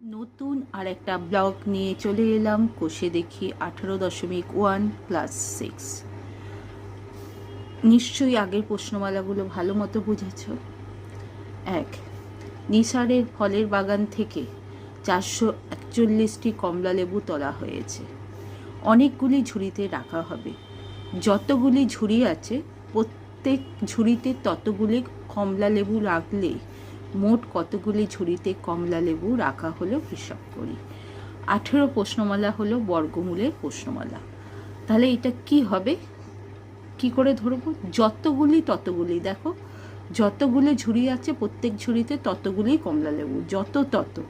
নতুন আর একটা ব্লগ নিয়ে চলে এলাম কোষে দেখি আঠারো দশমিক ওয়ান প্লাস সিক্স নিশ্চয়ই আগের প্রশ্নমালাগুলো ভালো মতো বুঝেছ। এক, নিসারের ফলের বাগান থেকে চারশো একচল্লিশটি কমলালেবু তোলা হয়েছে। অনেকগুলি ঝুড়িতে রাখা হবে। যতগুলি ঝুড়ি আছে, প্রত্যেক ঝুড়িতে ততগুলি কমলালেবু রাখলে মোট কতগুলি ঝুড়িতে কমলা লেবু রাখা হলো হিসাব করি। আঠেরো প্রশ্নমালা হলো বর্গমূলের প্রশ্নমালা। তাহলে এটা কি হবে? কি করে ধরবো? যতগুলি ততগুলি, দেখো। যতগুলি ঝুড়ি আছে, প্রত্যেক ঝুড়িতে ততগুলি কমলা লেবু, যত তত।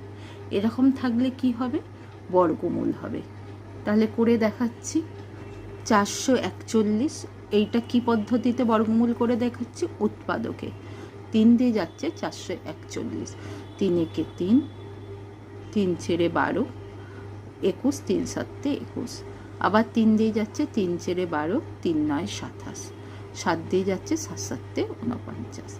এরকম থাকলে কি হবে? বর্গমূল হবে। তাহলে করে দেখাচ্ছি। চারশো একচল্লিশ, এইটা কি পদ্ধতিতে বর্গমূল করে দেখাচ্ছি? উৎপাদকে। তিন দিয়ে যাচ্ছে চারশো একচল্লিশ। তিন একে তিন তিন ছেড়ে বারো, একুশ, তিন সাতে একুশ। আবার তিন দিয়ে যাচ্ছে তিন ছেড়ে বারো, তিন নয়, সাতাশ। সাত দিয়ে যাচ্ছে সাত সাতে উনপঞ্চাশ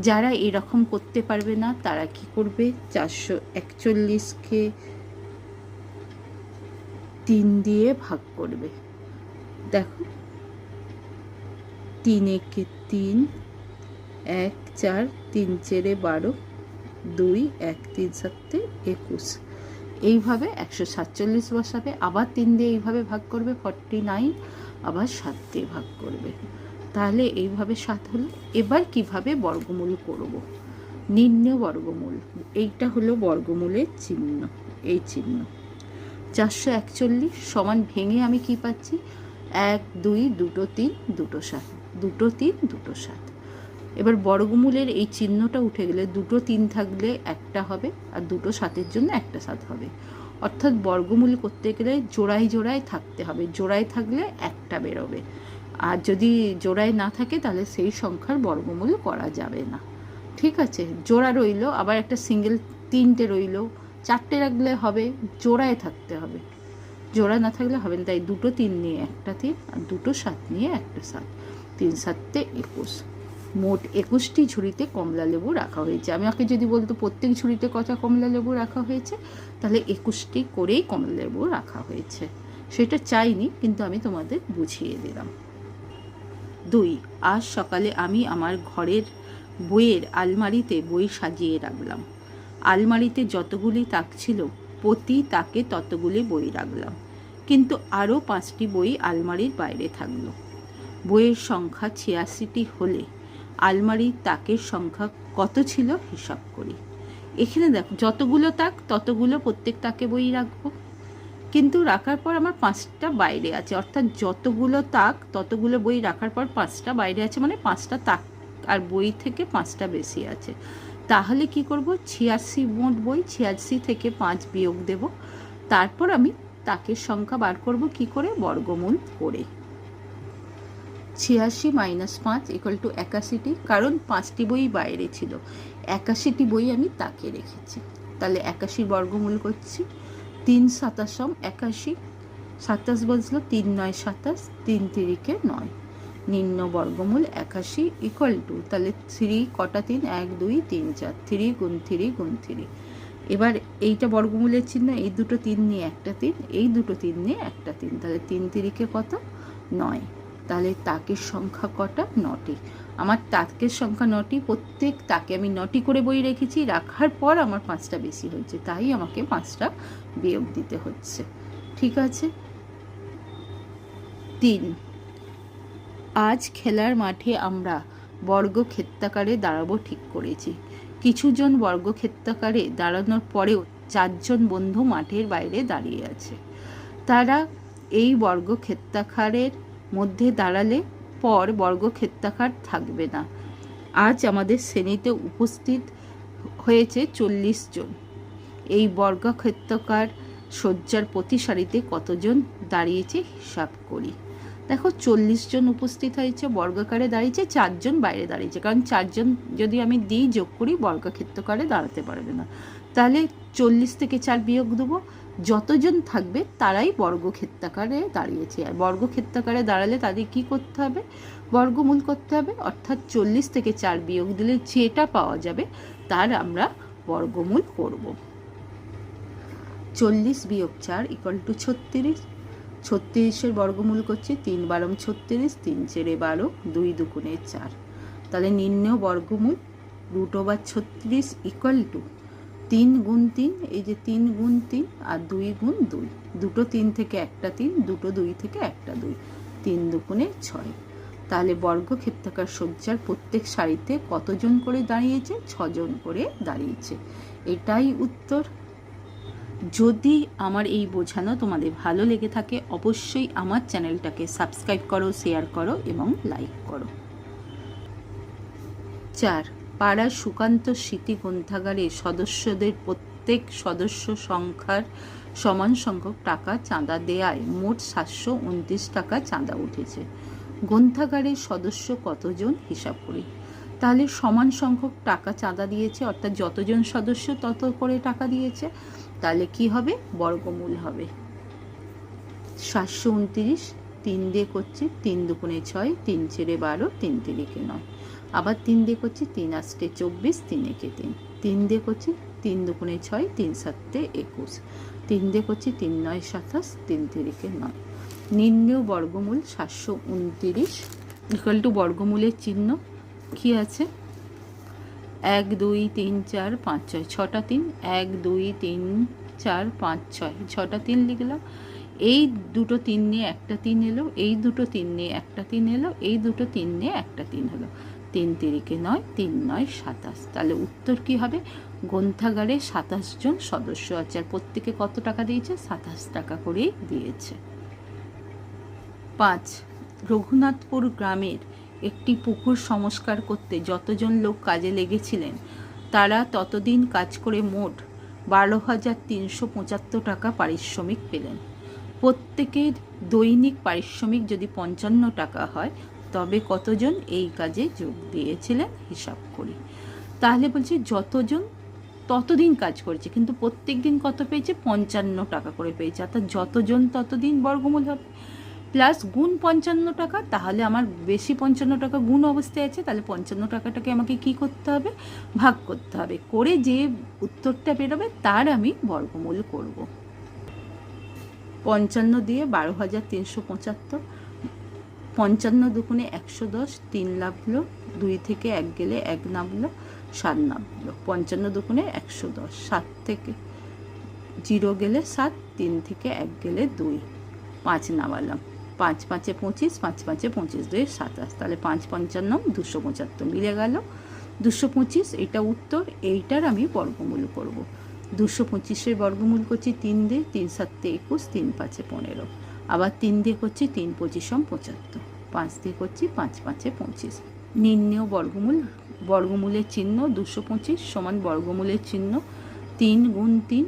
যারা এরকম করতে পারবে না, তারা কি করবে? চারশো একচল্লিশকে তিন দিয়ে ভাগ করবে। দেখো, তিন একে তিন এক চার তিন চেরে বারো, দুই এক তিন সাতে একুশ। এইভাবে একশো সাতচল্লিশ বসাবে, আবার তিন দিয়ে এইভাবে ভাগ করবে, ফর্টি নাইন, আবার সাত দিয়ে ভাগ করবে। তাহলে এইভাবে সাত হলো। এবার কীভাবে বর্গমূল করব? নির্ণয় বর্গমূল, এইটা হলো বর্গমূলের চিহ্ন, এই চিহ্ন। চারশো একচল্লিশ সমান ভেঙে আমি কি পাচ্ছি? এক, দুই, দুটো তিন, দুটো সাত, দুটো তিন, দুটো সাত। এবার বর্গমূলের এই চিহ্নটা উঠে গেলে দুটো তিন থাকলে একটা হবে আর দুটো সাতের জন্য একটা সাত হবে। অর্থাৎ বর্গমূল করতে গেলে জোড়ায় জোড়ায় থাকতে হবে, জোড়ায় থাকলে একটা বেরোবে। আর যদি জোড়ায় না থাকে তাহলে সেই সংখ্যার বর্গমূল করা যাবে না। ঠিক আছে, জোড়া রইল, আবার একটা সিঙ্গেল তিনটে রইল, চারটে রাখলে হবে, জোড়ায় থাকতে হবে। জোড়া না থাকলে হবে না, তাই দুটো তিন নিয়ে একটা তিন আর দুটো সাত নিয়ে একটা সাত। তিন সাতে একুশ। মোট একুশটি ঝুড়িতে কমলা লেবু রাখা হয়েছে। আমি আমাকে যদি বলতো প্রত্যেক ঝুড়িতে কটা কমলা লেবু রাখা হয়েছে, তাহলে একুশটি করেই কমলা লেবু রাখা হয়েছে। সেটা চাইনি, কিন্তু আমি তোমাদের বুঝিয়ে দিলাম। দুই, আজ সকালে আমি আমার ঘরের বইয়ের আলমারিতে বই সাজিয়ে রাখলাম। আলমারিতে যতগুলি তাক ছিল, প্রতি তাকে ততগুলি বই রাখলাম। কিন্তু আরও পাঁচটি বই আলমারির বাইরে থাকল। বইয়ের সংখ্যা ছিয়াশিটি হলে আলমারির তাকের সংখ্যা কত ছিল হিসাব করি। এখানে দেখো, যতগুলো তাক, ততগুলো প্রত্যেক তাকে বই রাখব। কিন্তু রাখার পর আমার পাঁচটা বাইরে আছে। অর্থাৎ যতগুলো তাক, ততগুলো বই রাখার পর পাঁচটা বাইরে আছে মানে পাঁচটা তাক আর বই থেকে পাঁচটা বেশি আছে। তাহলে কি করব? ছিয়াশি মোট বই, ছিয়াশি থেকে পাঁচ বিয়োগ দেব। তারপর আমি তাকের সংখ্যা বার করব কি করে? বর্গমূল করে। ছিয়াশি মাইনাস পাঁচ ইকুয়াল টু একাশিটি, কারণ পাঁচটি বই বাইরে ছিল। একাশিটি বই আমি তাকে রেখেছি। তাহলে একাশি বর্গমূল করছি। তিন সাতাশম একাশি, সাতাশ বজলো তিন নয় সাতাশ, তিন তিরিকে নয়। নিম্ন বর্গমূল একাশি ইকুয়াল টু তাহলে থ্রি কটা তিন? এক, দুই, তিন, চার। থ্রি গুণ থ্রি গুণ থ্রি এবার এইটা বর্গমূলের চিহ্ন, এই দুটো তিন নিয়ে একটা তিন, এই দুটো তিন নিয়ে একটা তিন। তাহলে তিন তিরিকে কত? নয়। তাহলে তাকের সংখ্যা কটা? নটি। আমার তাকের সংখ্যা নটি, প্রত্যেক তাকে আমি নটি করে বই রেখেছি, রাখার পর আমার পাঁচটা বেশি হয়েছে, তাই আমাকে পাঁচটা বিয়োগ দিতে হচ্ছে। ঠিক আছে? তিন। আজ খেলার মাঠে আমরা বর্গক্ষেত্রাকারে দাঁড়াবো ঠিক করেছি। কিছুজন বর্গক্ষেত্রাকারে দাঁড়ানোর পরেও চারজন বন্ধু মাঠের বাইরে দাঁড়িয়ে আছে। তারা এই বর্গক্ষেত্রাকারের মধ্যে দাঁড়ালে পর বর্গক্ষেত্রাকার থাকবে না। আজ আমাদের শ্রেণীতে উপস্থিত হয়েছে চল্লিশ জন। এই বর্গক্ষেত্রাকার শয্যার প্রতি সারিতে কতজন দাঁড়িয়েছে হিসাব করি। দেখো, চল্লিশ জন উপস্থিত হয়েছে, বর্গাকারে দাঁড়িয়েছে, চারজন বাইরে দাঁড়িয়েছে। কারণ চারজন যদি আমি দিই, যোগ করি, বর্গক্ষেত্রকারে দাঁড়াতে পারবে না। তাহলে চল্লিশ থেকে চার বিয়োগ দেবো। যতজন থাকবে তারাই বর্গক্ষেত্রাকারে দাঁড়িয়েছে। আর বর্গক্ষেত্রাকারে দাঁড়ালে তাদের কি করতে হবে? বর্গমূল করতে হবে। অর্থাৎ চল্লিশ থেকে চার বিয়োগ দিলে যেটা পাওয়া যাবে তার আমরা বর্গমূল করব। চল্লিশ বিয়োগ চার ইকুয়াল টু ছত্রিশ। ছত্রিশের বর্গমূল করছি তিন বারম ছত্রিশ, তিন চেরে বারো, দুই দুগুণে চার। তাহলে নির্ণয় বর্গমূল রুট ওভার ছত্রিশ ইকুয়াল টু তিন গুণ তিন, এই যে তিন গুণ তিন আর দুই গুণ দুই। দুটো তিন থেকে একটা তিন, দুটো দুই থেকে একটা দুই, তিন দুগুণে ছয়। তাহলে বর্গক্ষেত্রাকার সজ্জার প্রত্যেক সারিতে কতজন করে দাঁড়িয়েছে? ছজন করে দাঁড়িয়েছে। এটাই উত্তর। যদি আমার এই বোঝানো তোমাদের ভালো লেগে থাকে, অবশ্যই আমার চ্যানেলটাকে সাবস্ক্রাইব করো, শেয়ার করো এবং লাইক করো। চার পাড়ার সুকান্ত স্মৃতি গ্রন্থাগারে সদস্যদের প্রত্যেক সদস্য সংখ্যার সমান সংখ্যক টাকা চাঁদা দেয়ায় মোট সাতশো উনত্রিশ টাকা চাঁদা উঠেছে। গ্রন্থাগারের সদস্য কতজন হিসাব করি? তাহলে সমান সংখ্যক টাকা চাঁদা দিয়েছে, অর্থাৎ যতজন সদস্য তত করে টাকা দিয়েছে, তাহলে কি হবে? বর্গমূল হবে। সাতশো উনত্রিশ, তিন দিয়ে করছি তিন দুগুণে ছয়, তিন ছেড়ে বারো, তিন তিরিকে নয়। আবার তিন দিয়ে করছি তিন আষ্টে চব্বিশ, তিন একে তিন। তিন দিয়ে করছি তিন দুগুণে ছয়, তিন সাতে একুশ। তিন দিয়ে করছি তিন নয় সাতাশ, তিন তিরিকে নয়। নিম্নেও বর্গমূল সাতশো উনতিরিশ ইকুয়াল টু বর্গমূলের চিহ্ন কি আছে? এক, দুই, তিন, চার, পাঁচ, ছয়। ছটা তিন, এক, দুই, তিন, চার, পাঁচ, ছয়। ছটা তিন লিখলাম। এই দুটো তিন নিয়ে একটা তিন এলো, এই দুটো তিন নিয়ে একটা তিন এলো, এই দুটো তিন নিয়ে একটা তিন হলো। তিন তিরিকে নয়, তিন নয় সাতাশ। তাহলে উত্তর কি হবে? গ্রন্থাগারে সাতাশ জন সদস্য আছে আর প্রত্যেকে কত টাকা দিয়েছে? সাতাশ টাকা করেই দিয়েছে। পাঁচ, রঘুনাথপুর গ্রামের একটি পুকুর সংস্কার করতে যতজন লোক কাজে লেগেছিলেন, তারা ততদিন কাজ করে মোট বারো হাজার তিনশো পঁচাত্তর টাকা পারিশ্রমিক পেলেন। প্রত্যেকের দৈনিক পারিশ্রমিক যদি পঞ্চান্ন টাকা হয় তবে কতজন এই কাজে যোগ দিয়েছিলেন হিসাব করি। তাহলে বলছি যতজন ততদিন কাজ করেছে, কিন্তু প্রত্যেক দিন কত পেয়েছে? পঞ্চান্ন টাকা করে পেয়েছে। অর্থাৎ যতজন ততদিন বর্গমূল হবে। প্লাস গুণ পঞ্চান্ন টাকা, তাহলে আমার বেশি পঞ্চান্ন টাকা গুণ অবস্থায় আছে, তাহলে পঞ্চান্ন টাকাটাকে আমাকে কি করতে হবে? ভাগ করতে হবে। করে যে উত্তরটা বেরোবে, তার আমি বর্গমূল করব। পঞ্চান্ন দিয়ে বারো হাজার তিনশো পঁচাত্তর। পঞ্চান্ন দুগুণে একশো দশ, তিন লাভলো, দুই থেকে এক গেলে এক নামলো, সাত নামলো, পঞ্চান্ন দুগুণে একশো দশ, সাত থেকে জিরো গেলে সাত, তিন থেকে এক গেলে দুই, পাঁচ নামালাম। পাঁচ পাঁচে পঁচিশ, পাঁচ পাঁচে পঁচিশ দুই, সাতাশ, তাহলে পাঁচ পঞ্চান্ন, দুশো পঁচাত্তর মিলে গেল। দুশো পঁচিশ, এটা উত্তর, এইটার আমি বর্গমূল করব। দুশো পঁচিশের বর্গমূল করছি তিন দিয়ে, তিন সাতে একুশ, তিন পাঁচে পনেরো। আবার তিন দিয়ে করছি তিন পঁচিশম পঁচাত্তর। পাঁচ দিয়ে করছি পাঁচ পাঁচে পঁচিশ। নির্ণেয় বর্গমূল, বর্গমূলের চিহ্ন দুশো পঁচিশ সমান বর্গমূলের চিহ্ন তিন গুণ তিন,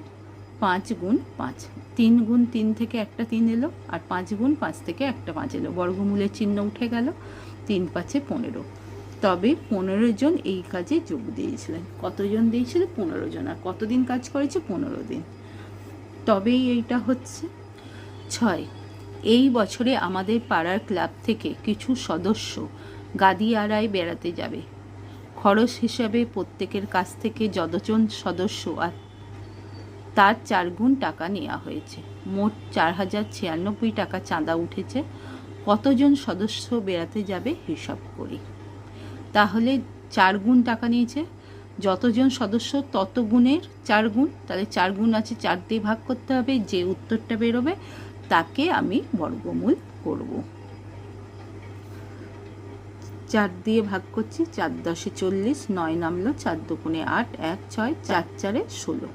পাঁচ গুণ পাঁচ। তিন গুণ তিন থেকে একটা তিন এলো আর পাঁচ গুণ পাঁচ থেকে একটা পাঁচ এলো। বর্গমূলের চিহ্ন উঠে গেল তিন পাঁচে পনেরো। তবে পনেরো জন এই কাজে যোগ দিয়েছিলেন। কতজন দিয়েছিল? পনেরো জন। আর কতদিন কাজ করেছে? পনেরো দিন। তবেই এইটা হচ্ছে। ছয়। এই বছরে আমাদের পাড়ার ক্লাব থেকে কিছু সদস্য গাদিয়ারায় বেড়াতে যাবে। খরচ হিসাবে প্রত্যেকের কাছ থেকে যতজন সদস্য আর তার চার গুণ টাকা নেওয়া হয়েছে। মোট চার হাজার ছিয়ানব্বই টাকা চাঁদা উঠেছে। কতজন সদস্য বেড়াতে যাবে হিসাব করি। তাহলে চার গুণ টাকা নিয়েছে। যতজন সদস্য তত গুণের চার গুণ। তাহলে চার গুণ আছে, চার দিয়ে ভাগ করতে হবে, যে উত্তরটা বেরোবে তাকে আমি বর্গমূল করব। চার দিয়ে ভাগ করছি, চার দশে চল্লিশ, নয় নামলো, চার দুগুণে আট, এক, ছয়, চার চারে ষোলো।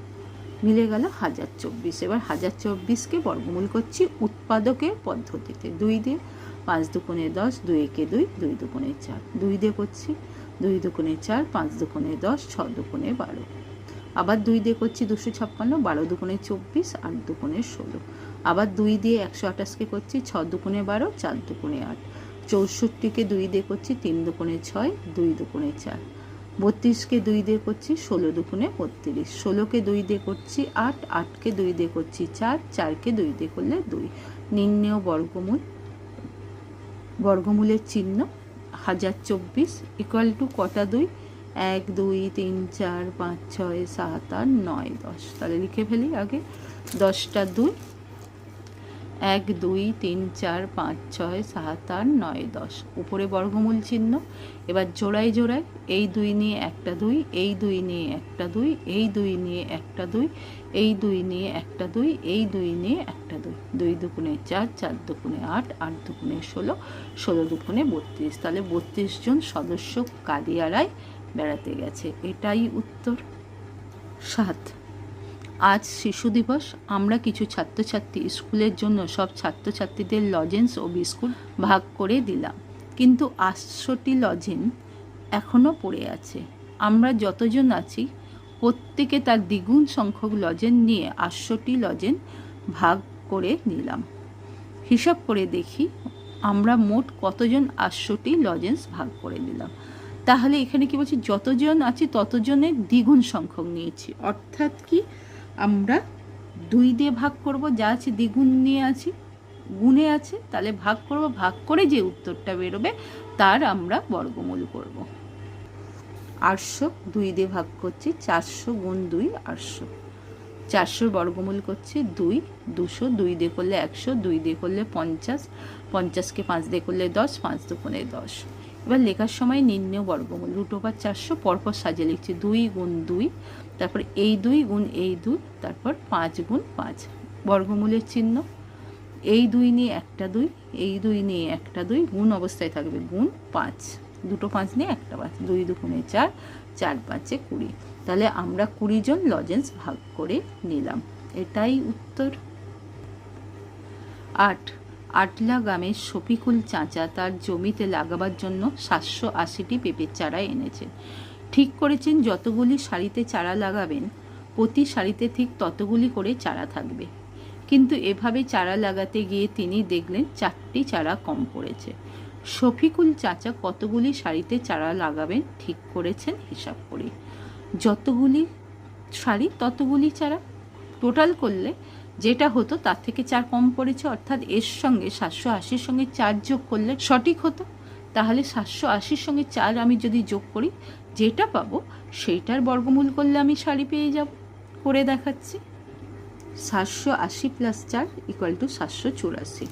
মিলে গেল হাজার চব্বিশ। এবার হাজার চব্বিশকে বর্গমূল করছি উৎপাদকের পদ্ধতিতে। দুই দিয়ে পাঁচ দুগুণে দশ, দুই একে দুই দুই দুগুণে চার। দুই দিয়ে করছি, দুই দুগুণে চার, পাঁচ দুগুণে দশ, ছ দুগুণে বারো। আবার দুই দিয়ে করছি দুশো ছাপ্পান্ন, বারো দুগুণে চব্বিশ, আট দুগুণে ষোলো। আবার দুই দিয়ে একশো আঠাশকে করছি, ছ দুগুণে বারো, চার দুগুণে আট। চৌষট্টিকে দুই দিয়ে করছি, তিন দুগুণে ছয়, দুই দুগুণে চার। বত্রিশকে দুই দিয়ে করছি, ষোলো দুগুণে বত্রিশ। ষোলোকে দুই দিয়ে করছি, আট আটকে দুই দিয়ে করছি, চার চারকে দুই দিয়ে করলে দুই। নির্ণেয় বর্গমূল, বর্গমূলের চিহ্ন হাজার চব্বিশ ইকুয়াল টু কটা দুই? এক, দুই, তিন, চার, পাঁচ, ছয়, সাত, আট, নয়, দশ। তাহলে লিখে ফেলি আগে। দশটা দুই এক, দুই, তিন, চার, পাঁচ, ছয়, সাত, আট, নয়, দশ। উপরে বর্গমূল চিহ্ন। এবার জোড়ায় জোড়ায় এই দুই নিয়ে একটা দুই, এই দুই নিয়ে একটা দুই, এই দুই নিয়ে একটা দুই, এই দুই নিয়ে একটা দুই, এই দুই নিয়ে একটা দুই। দুই দুগুণে চার চার দুগুণে আট আট দুগুণে ষোলো ষোলো দুগুণে বত্রিশ। তাহলে বত্রিশ জন সদস্য কাদিয়ারায় বেড়াতে গেছে। এটাই উত্তর। সাত। আজ শিশু দিবস। আমরা কিছু ছাত্রছাত্রী স্কুলের জন্য সব ছাত্রছাত্রীদের লজেন্স ও বিস্কুট ভাগ করে দিলাম। কিন্তু আটশোটি লজেন এখনও পড়ে আছে। আমরা যতজন আছি, প্রত্যেকে তার দ্বিগুণ সংখ্যক লজেন নিয়ে আটশোটি লজেন ভাগ করে নিলাম। হিসাব করে দেখি, আমরা মোট কতজন আটশোটি লজেন্স ভাগ করে নিলাম। তাহলে এখানে কি বলছি, যতজন আছি ততজনের দ্বিগুণ সংখ্যক নিয়েছি। অর্থাৎ কি আমরা দুই দিয়ে ভাগ করব, যা আছে দ্বিগুণ নিয়ে আছি, গুণে আছে, তাহলে ভাগ করব, ভাগ করে যে উত্তরটা বেরোবে, তার আমরা বর্গমূল করব। আটশো, দুই দিয়ে ভাগ করছি, চারশো গুণ দুই, আটশো। চারশোর বর্গমূল করছি, দুই, দুশো, দুই দিয়ে করলে একশো, দুই দিয়ে করলে পঞ্চাশ, পঞ্চাশকে পাঁচ দিয়ে করলে দশ, পাঁচ দুগুণে দশ। এবার লেখার সময় নির্ণয় বর্গমূল। রুট ওভার চারশো পরপর সাজিয়ে লিখছি। দুই গুণ দুই, তারপর এই দুই গুণ এই দুই, তারপর পাঁচ গুণ পাঁচ। বর্গমূলের চিহ্ন, এই দুই নিয়ে একটা দুই, এই দুই নিয়ে একটা দুই, গুণ অবস্থায় থাকবে গুণ পাঁচ। দুটো পাঁচ নিয়ে একটা পাঁচ, দুই দুগুণে চার চার পাঁচে কুড়ি। তাহলে আমরা কুড়ি জন লজেন্স ভাগ করে নিলাম। এটাই উত্তর। আট। আটলা গ্রামের শফিকুল চাঁচা তার জমিতে লাগাবার জন্য সাতশো আশিটি পেঁপের চারা এনেছেন ঠিক করেছেন, যতগুলি শাড়িতে চারা লাগাবেন, প্রতি সারিতে ঠিক ততগুলি করে চারা থাকবে। কিন্তু এভাবে চারা লাগাতে গিয়ে তিনি দেখলেন চারটি চারা কম পড়েছে। শফিকুল চাচা কতগুলি শাড়িতে চারা লাগাবেন ঠিক করেছেন হিসাব করে। যতগুলি শাড়ি, ততগুলি চারা। টোটাল করলে যেটা হতো তার থেকে চার কম পড়েছে, অর্থাৎ এর সঙ্গে সাতশো আশির সঙ্গে চার যোগ করলে সঠিক হতো। তাহলে সাতশো আশির সঙ্গে চার আমি যদি যোগ করি, যেটা পাবো সেইটার বর্গমূল করলে আমি শাড়ি পেয়ে যাব, করে দেখাচ্ছি। সাতশো আশি প্লাস চার ইকুয়াল টু সাতশো চুরাশি।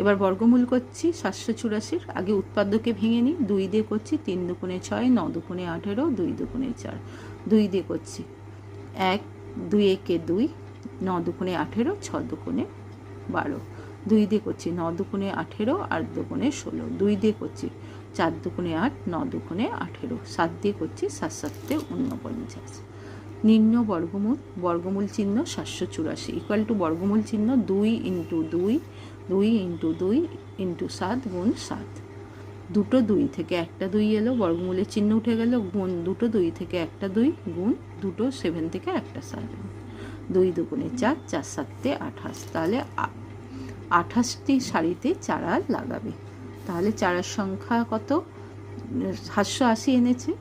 এবার বর্গমূল করছি সাতশো চুরাশির। আগে উৎপাদ্যকে ভেঙে নিই, দুই দিয়ে করছি তিন দুগুণে ছয়, ন দুগুণে আঠেরো, দুই দুগুণে চার। দুই দিয়ে করছি এক, দুই একে দুই ন দুগুণে আঠেরো, ছ দুগুণে বারো। দুই দিয়ে করছি ন দুগুণে আঠেরো, আট দুগুণে ষোলো। দুই দিয়ে করছি চার দুগুণে আট, ন দুগুণে আঠেরো। সাত দিয়ে করছি সাত সাতে ঊনপঞ্চাশ নিম্ন বর্গমূল বর্গমূল চিহ্ন সাতশো চুরাশি। ইকুয়াল টু বর্গমূল চিহ্ন দুই ইন্টু দুই দুই ইন্টু দুই ইন্টু সাত গুণ সাত। দুটো দুই থেকে একটা দুই এলো, বর্গমূলের চিহ্ন উঠে গেল, গুণ দুটো দুই থেকে একটা দুই, গুণ দুটো সেভেন থেকে একটা সাত দুই দুগুণে চার চার সাতে আঠাশ। তাহলে আঠাশটি শাড়িতে চারা লাগাবে। তাহলে চারার সংখ্যা কত? সাতশো আশি এনেছে।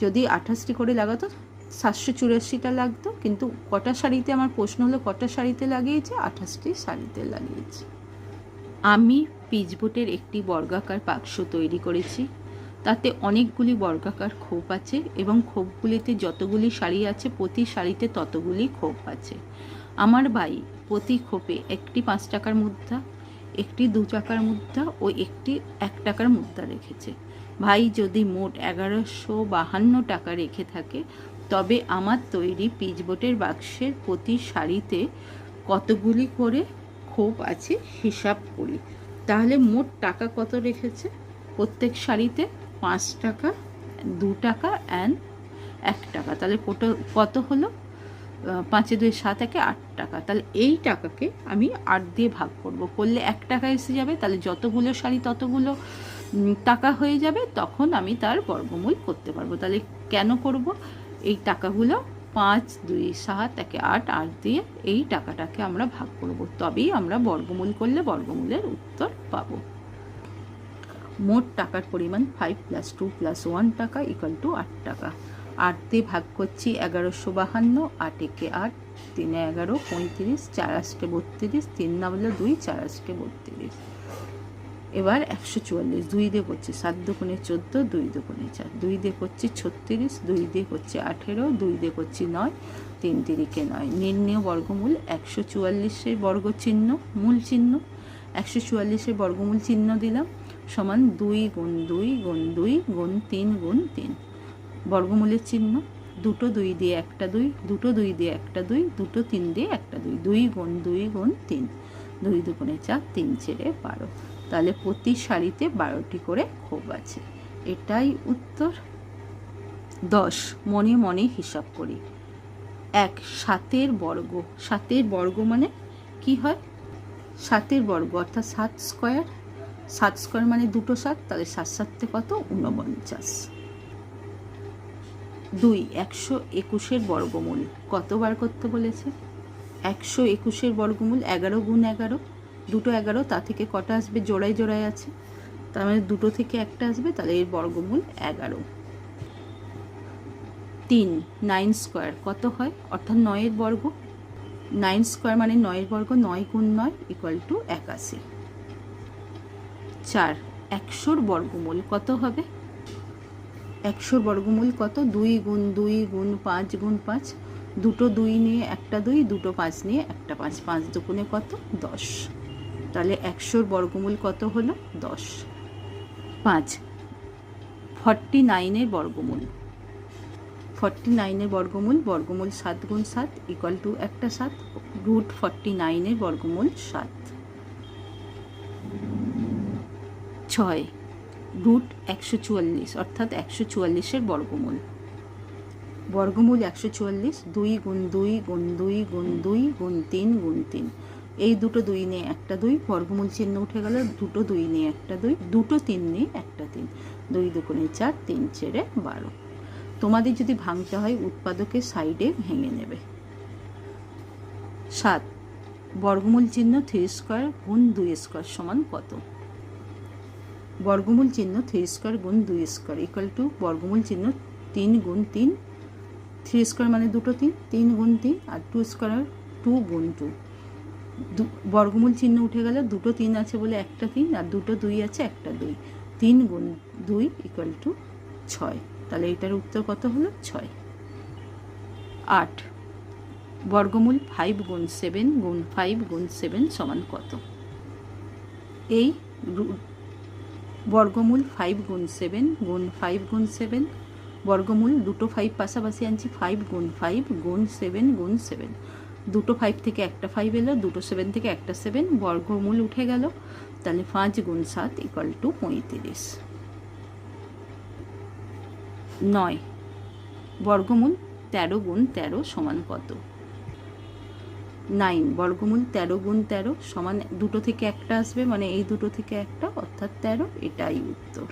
যদি আঠাশটি করে লাগাতো, সাতশো চুরাশিটা লাগতো। কিন্তু কটা শাড়িতে, আমার প্রশ্ন হলো, কটা শাড়িতে লাগিয়েছে? আঠাশটি শাড়িতে লাগিয়েছে। আমি পিচবোটের একটি বর্গাকার বাক্স তৈরি করেছি। তাতে অনেকগুলি বর্গাকার খোপ আছে এবং খোপগুলিতে যতগুলি শাড়ি আছে, প্রতি শাড়িতে ততগুলি খোপ আছে। আমার ভাই প্রতি খোপে একটি পাঁচ টাকার মুদ্রা, একটি দু টাকার মুদ্রা ও একটি এক টাকার মুদ্রা রেখেছে। ভাই যদি মোট এগারোশো বাহান্ন টাকা রেখে থাকে, তবে আমার তৈরি পিচবোটের বাক্সের প্রতি শাড়িতে কতগুলি করে খোপ আছে, হিসাব করি। তাহলে মোট টাকা কত রেখেছে প্রত্যেক শাড়িতে? পাঁচ টাকা, দু টাকা অ্যান্ড এক টাকা। তাহলে কত কত হলো? পাঁচে দুই সাত একে আট টাকা। তাহলে এই টাকাকে আমি আট দিয়ে ভাগ করব। করলে এক টাকা এসে যাবে, তাহলে যতগুলো শাড়ি, ততগুলো টাকা হয়ে যাবে, তখন আমি তার বর্গমূল করতে পারব। তাহলে কেন করব? এই টাকাগুলো পাঁচ দুই সাত একে আট আট দিয়ে এই টাকাটাকে আমরা ভাগ করব। তবেই আমরা বর্গমূল করলে বর্গমূলের উত্তর পাব। মোট টাকার পরিমাণ five plus two plus one টাকা ইকাল টু আট টাকা। আট দিয়ে ভাগ করছি এগারোশো বাহান্ন, আট একে আট, তিনে এগারো, পঁয়ত্রিশ, চার আষ্টে বত্রিশ, তিন না বললে দুই, চার আষ্টে বত্রিশ। এবার একশো চুয়াল্লিশ, দুই দিয়ে করছি সাত দুগুণে চোদ্দ, দুই দুগুণে চার। দুই দিয়ে করছি ছত্রিশ, দুই দিয়ে করছি আঠেরো, দুই দিয়ে করছি নয়, তিন তিরিকে নয়। নির্ণয় বর্গমূল একশো চুয়াল্লিশের বর্গ চিহ্ন মূল চিহ্ন। একশো চুয়াল্লিশের বর্গমূল চিহ্ন দিলাম। সমান দুই গুণ দুই গুণ দুই গুণ তিন গুণ তিন। বর্গমূলের চিহ্ন, দুটো দুই দিয়ে একটা দুই, দুটো দুই দিয়ে একটা দুই, দুটো তিন দিয়ে একটা দুই দুই গুণ দুই গুণ তিন। দুই দুগুণে চার, তিন ছেড়ে বারো। তাহলে প্রতি শাড়িতে বারোটি করে ক্ষোভ আছে। এটাই উত্তর। দশ, মনে মনে হিসাব করি। এক, সাতের বর্গ। সাতের বর্গ মানে কি হয়? সাতের বর্গ, অর্থাৎ সাত স্কোয়ার সাত স্কোয়ার মানে দুটো সাত তাহলে সাত সাততে কত? উনপঞ্চাশ দুই, একশো একুশের বর্গমূল। কতবার করতে বলেছে? একশো একুশের বর্গমূল, এগারো গুণ এগারো। দুটো এগারো, তা থেকে কটা আসবে? জোড়ায় জোড়ায় আছে। তার মানে দুটো থেকে একটা আসবে, তাহলে এর বর্গমূল এগারো। তিন, নাইন স্কোয়ার। কত হয়? অর্থাৎ নয়ের বর্গ। নাইন স্কোয়ার মানে নয়ের বর্গ নয় গুণ নয় ইকুয়াল টু একাশি। চার। একশোর বর্গমূল কত হবে? একশোর বর্গমূল কত? দুই গুণ দুই গুণ পাঁচ গুণ পাঁচ। দুটো দুই নিয়ে একটা দুই, দুটো পাঁচ নিয়ে একটা পাঁচ। পাঁচ দুগুণে কত? দশ। তাহলে একশোর বর্গমূল কত হলো? দশ। পাঁচ। ফর্টি নাইনের বর্গমূল। ফর্টি নাইনের বর্গমূল বর্গমূল সাত গুণ সাত ইকুয়াল টু একটা সাত। রুট ফর্টি নাইনের বর্গমূল সাত। ছয়, রুট একশো চুয়াল্লিশ, অর্থাৎ একশো চুয়াল্লিশের বর্গমূল। বর্গমূল একশো চুয়াল্লিশ, দুই গুণ দুই গুণ দুই গুণ দুই গুণ তিন গুণ তিন। এই দুটো দুই নিয়ে একটা দুই, বর্গমূল চিহ্ন উঠে গেল, দুটো দুই নিয়ে একটা দুই, দুটো তিন নিয়ে একটা তিন। দুই দুগুণে চার, তিন ছেড়ে বারো। তোমাদের যদি ভাঙতে হয়, উৎপাদকের সাইডে ভেঙে নেবে। সাত, বর্গমূল চিহ্ন থ্রি স্কোয়ার গুণ দুই স্কোয়ার সমান কত? বর্গমূল চিহ্ন থ্রি স্কোয়ার গুণ দুই স্কোয়ার ইকুয়াল টু বর্গমূল চিহ্ন তিন গুণ তিন। থ্রি স্কোয়ার মানে দুটো তিন তিন গুণ তিন আর টু স্কোয়ার টু গুণ টু। বর্গমূল চিহ্ন উঠে গেলে দুটো তিন আছে বলে একটা তিন আর দুটো দুই আছে একটা দুই। তিন গুণ দুই ইকুয়াল টু ছয়। তাহলে এটার উত্তর কত হলো? ছয়। আট। বর্গমূল ফাইভ গুণ সেভেন গুণ ফাইভ গুণ সেভেন সমান কত? এই বর্গমূল ফাইভ গুণ সেভেন গুণ ফাইভ গুণ সেভেন বর্গমূল দুটো ফাইভ পাশাপাশি আনছি ফাইভ গুণ ফাইভ গুণ সেভেন গুণ সেভেন দুটো ফাইভ থেকে একটা ফাইভ এলো, দুটো সেভেন থেকে একটা সেভেন বর্গমূল উঠে গেল। তাহলে পাঁচ গুণ সাত ইকুয়াল টু পঁয়ত্রিশ। নয়, বর্গমূল তেরো গুণ তেরো সমান কত? নাইন, বর্গমূল তেরো গুণ তেরো সমান দুটো থেকে একটা আসবে মানে এই দুটো থেকে একটা, অর্থাৎ তেরো, এটাই উত্তর।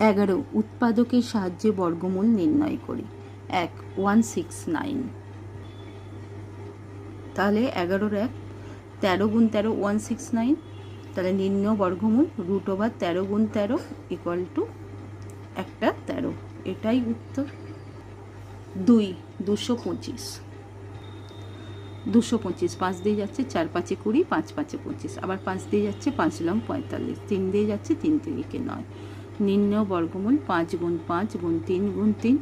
এগারো, উৎপাদকের সাহায্যে বর্গমূল নির্ণয় করি। এক, ওয়ান সিক্স নাইন। তাহলে এগারোর এক, তেরো গুণ তেরো, ওয়ান সিক্স নাইন। তাহলে নিম্ন বর্গমূল, রুট ওভার তেরো গুণ তেরো ইকুয়াল টু একটা তেরো। এটাই উত্তর। দুই, দুশো পঁচিশ। দুশো পঁচিশ, পাঁচ দিয়ে যাচ্ছে চার পাঁচে কুড়ি, পাঁচ পাঁচে পঁচিশ, আবার পাঁচ দিয়ে যাচ্ছে পাঁচ লম পঁয়তাল্লিশ, তিন দিয়ে যাচ্ছে তিন তিরিকে নয়। নিম্ন বর্গমূল পাঁচ গুণ পাঁচ গুণ তিন গুণ তিন,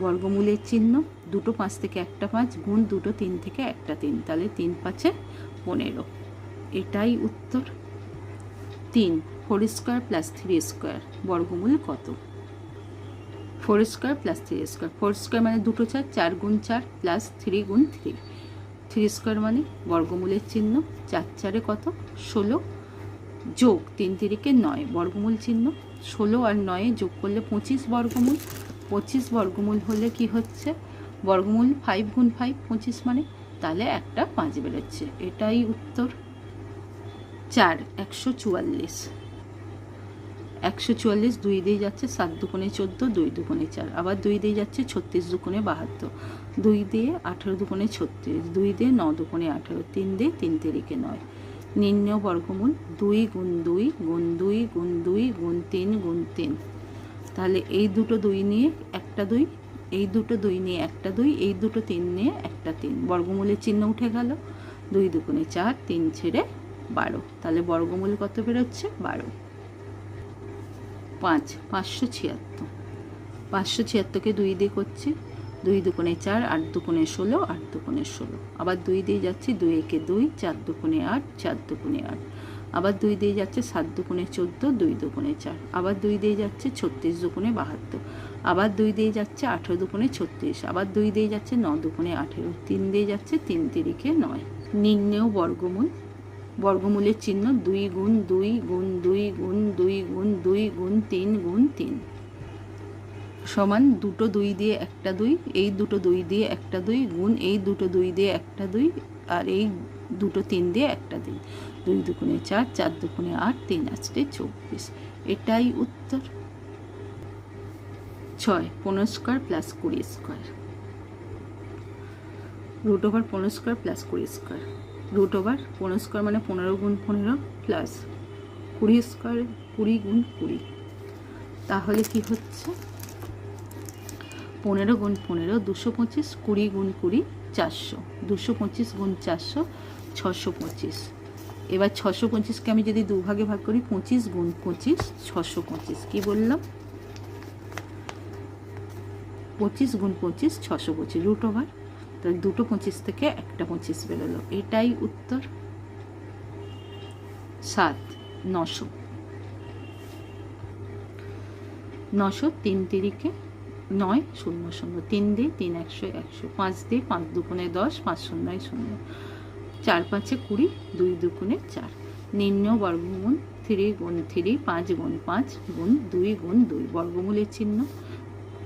বর্গমূলের চিহ্ন দুটো পাঁচ থেকে একটা পাঁচ গুণ দুটো তিন থেকে একটা তিন, তাহলে তিন পাঁচে পনেরো। এটাই উত্তর। তিন, four square plus three square, বর্গমূল কত? Four square plus three square, four square মানে দুটো চার চার গুণ চার প্লাস থ্রি গুণ থ্রি। থ্রি স্কোয়ার মানে বর্গমূলের চিহ্ন, চার চারে কত? ষোলো যোগ তিন তিরিকে নয়, বর্গমূল চিহ্ন। ষোলো আর নয়ে যোগ করলে পঁচিশ বর্গমূল। পঁচিশ বর্গমূল হলে কি হচ্ছে? বর্গমূল ফাইভ গুণ ফাইভ পঁচিশ মানে? তাহলে একটা পাঁচ বেরোচ্ছে। এটাই উত্তর। চার, একশো চুয়াল্লিশ। একশো চুয়াল্লিশ, দুই দিয়ে যাচ্ছে সাত দুকোণে চোদ্দ, দুই দুকোণে চার। আবার দুই দিয়ে যাচ্ছে ছত্রিশ দুকোণে বাহাত্তর। দুই দিয়ে আঠেরো দুকোণে ছত্রিশ, দুই দিয়ে ন দুকোণে আঠেরো, তিন দিয়ে তিন তিরিকে নয়। নিম্ন বর্গমূল দুই গুণ দুই গুণ দুই গুণ দুই গুণ তিন গুণ তিন। তাহলে এই দুটো দুই নিয়ে একটা দুই, এই দুটো দুই নিয়ে একটা দুই, এই দুটো তিন নিয়ে একটা তিন। বর্গমূলের চিহ্ন উঠে গেল। দুই দুগুণে চার, তিন ছেড়ে বারো। তাহলে বর্গমূল কত বেরোচ্ছে? বারো। পাঁচ, পাঁচশো ছিয়াত্তর। পাঁচশো ছিয়াত্তরকে দুই দিয়ে করছি, দুই দুকোণে চার, আট দুকোণে ষোলো, আট দুকোণে ষোলো। আবার দুই দিয়ে যাচ্ছি দুই একে দুই, চার দুকোণে আট, চার দুকোণে আট। আবার দুই দিয়ে যাচ্ছে সাত দুকোণে চোদ্দ, দুই দুকোণে চার। আবার দুই দিয়ে যাচ্ছে ছত্রিশ দুকোণে বাহাত্তর। আবার দুই দিয়ে যাচ্ছে আঠেরো দুকোণে ছত্রিশ। আবার দুই দিয়ে যাচ্ছে ন দুকোণে আঠেরো। তিন দিয়ে যাচ্ছে তিন তিরিখে নয়। নিম্নেও বর্গমূল বর্গমূলের চিহ্ন দুই গুণ দুই গুণ দুই গুণ দুই গুণ দুই গুণ তিন গুণ তিন। সমান দুটো দুই দিয়ে একটা দুই, এই দুটো দুই দিয়ে একটা দুই গুণ এই দুটো দুই দিয়ে একটা দুই, আর এই দুটো তিন দিয়ে একটা দুই। দুই দুগুণে চার চার দুগুণে আট, তিন আটটে চব্বিশ। এটাই উত্তর। ছয়, পনেরো স্কোয়ার প্লাস কুড়ি স্কোয়ার। রুট ওভার পনেরো স্কোয়ার প্লাস কুড়ি স্কোয়ার। রুট ওভার পনেরো স্কোয়ার মানে পনেরো গুণ পনেরো প্লাস কুড়ি স্কোয়ার কুড়ি গুণ কুড়ি। তাহলে কি হচ্ছে? পনেরো গুণ পনেরো, দুশো পঁচিশ, কুড়ি গুণ কুড়ি, চারশো। দুশো পঁচিশ গুণ চারশো, ছশো পঁচিশ। এবার ছশো পঁচিশকে আমি যদি দুভাগে ভাগ করি, পঁচিশ গুণ পঁচিশ, ছশো পঁচিশ। কী বললাম? পঁচিশ গুণ পঁচিশ, ছশো পঁচিশ। রুট ওভার দুটো পঁচিশ থেকে একটা পঁচিশ বেরোলো। এটাই উত্তর সাত, নশো। নশো তিন তিরিকে নয় শূন্য শূন্য। তিন দিয়ে তিন একশো একশো। পাঁচ দিয়ে পাঁচ দুগুণে দশ, পাঁচ শূন্যয় শূন্য। চার পাঁচে কুড়ি, দুই দুগুণে চার। নিম্ন বর্গমূল থ্রি গুণ থ্রি, পাঁচ গুণ পাঁচ গুণ দুই গুণ দুই। বর্গমূলের চিহ্ন।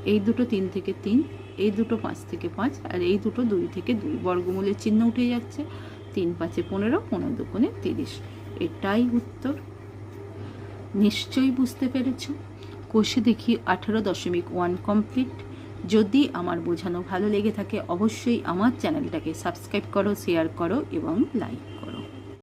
এই দুটো তিন থেকে তিন এই দুটো পাঁচ থেকে পাঁচ আর এই দুটো দুই থেকে দুই। বর্গমূলের চিহ্ন উঠে যাচ্ছে। তিন পাঁচে পনেরো পনেরো দুগুণে তিরিশ। এটাই উত্তর। নিশ্চয়ই বুঝতে পেরেছ? কোষে দেখি আঠারো দশমিক ওয়ান কমপ্লিট। যদি আমার বোঝানো ভালো লেগে থাকে, অবশ্যই আমার চ্যানেলটাকে সাবস্ক্রাইব করো, শেয়ার করো এবং লাইক করো।